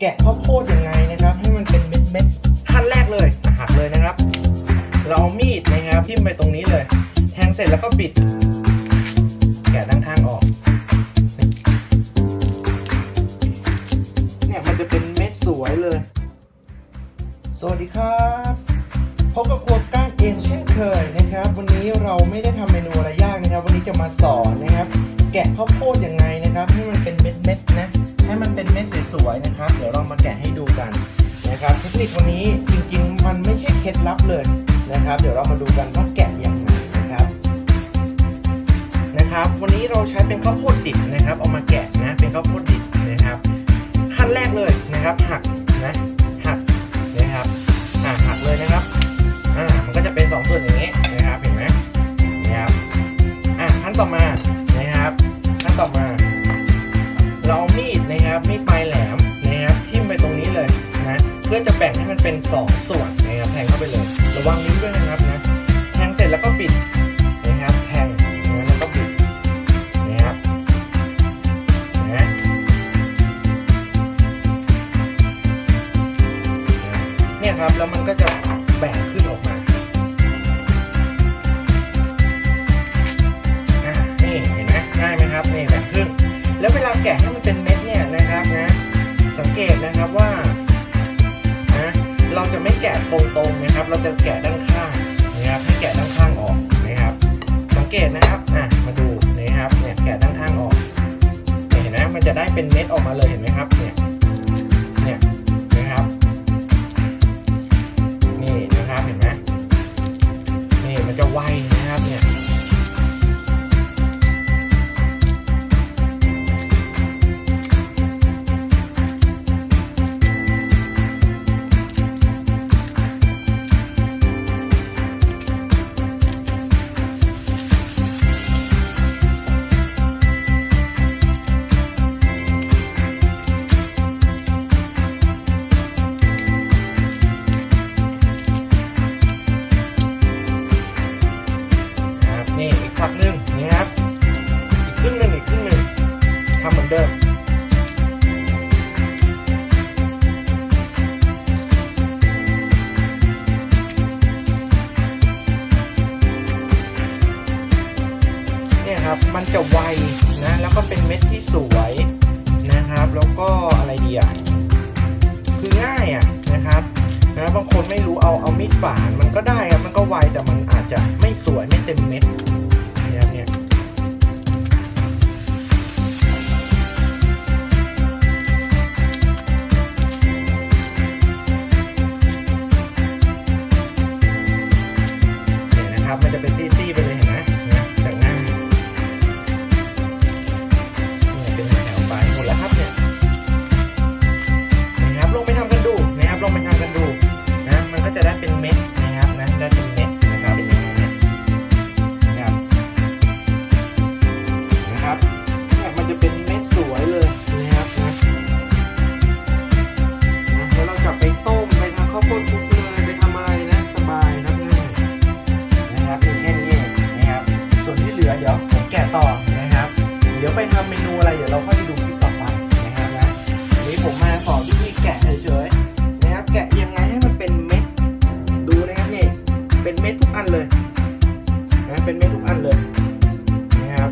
แกะข้าวโพดยังไงนะครับ ให้มันเป็นเม็ดเม็ดๆขั้นแรกเลยหักเลยนะครับ เราเอามีดนะครับทิ่มไปตรงนี้เลย แทงเสร็จแล้วก็ปิด แกะด้านข้างออก เนี่ยมันจะเป็นเม็ดสวยเลย สวัสดีครับพบกับครัวก้างเองเช่นเคยนะครับ วันนี้เราไม่ได้ทำเมนูอะไรยากนะครับ วันนี้จะมาสอนนะครับ แกะข้าวโพดยังไงนะครับ ให้มันเป็นเม็ดๆนะ ให้มันเป็นเม็ดสวยๆนะครับ เดี๋ยวเรามาแกะให้ดูกันนะครับ เทคนิควันนี้จริงๆ มันไม่ใช่เคล็ดลับเลยนะครับ เดี๋ยวเรามาดูกันว่าแกะยังไงนะครับ นะครับ วันนี้เราใช้เป็นข้าวโพดดิบนะครับ เอามาแกะนะ เป็นข้าวโพดดิบนะครับ ขั้นแรกเลยนะครับ หักนะ เป็นสองส่วนนะครับแทงเข้าไปเลย ระวังนิ้วด้วยนะครับนะแทงเสร็จแล้วก็ปิดนะครับแทงนะแล้วก็ปิดนะครับนะเนี่ยครับแล้วมันก็จะแบ่งขึ้นออก จะไม่แกะตรงๆนะครับ เราจะแกะด้านข้างนะครับให้แกะด้านข้างออกนะครับ สังเกตนะครับอะมาดูนะครับเนี่ยแกะด้านข้างออกเนี่ยเห็นไหมมันจะได้เป็นเม็ดออกมาเลยเห็นไหมครับเนี่ยเนี่ยนะครับนี่นะครับเห็นไหมนี่มันจะไว ทำเหมือเนี่ยครับมันจะไวนะ แล้วก็เป็นเม็ดที่สวยนะครับ แล้วก็อะไรดีอะคือง่ายอะนะครับนะบางคนไม่รู้เอาเอามีดฝานมันก็ได้ครับมันก็ ต่อนะครับ เดี๋ยวไปทำเมนูอะไรเดี๋ยวเราค่อยดูคลิปต่อไปนะครับนะวันนี้ผมมาสอนวิธีแกะเฉยๆนะครับแกะยังไงให้มันเป็นเม็ดดูนะครับนี่เป็นเม็ดทุกอันเลยนะเป็นเม็ดทุกอันเลยนะครับ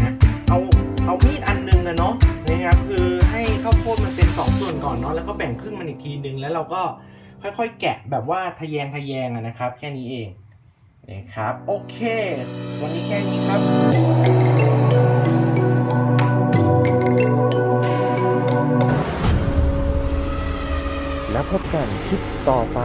นะเอาเอามีดอันหนึงนะเนาะนะครับคือให้ข้าวโพดมันเป็นสองส่วนก่อนเนาะแล้วก็แบ่งครึ่งมันอีกทีนึงแล้วเราก็ค่อยๆ แกะแบบว่าทะแยงทะแยงนะครับ แค่นี้เอง นะครับ โอเค วันนี้แค่นี้ครับแล้วพบกันคลิปต่อไป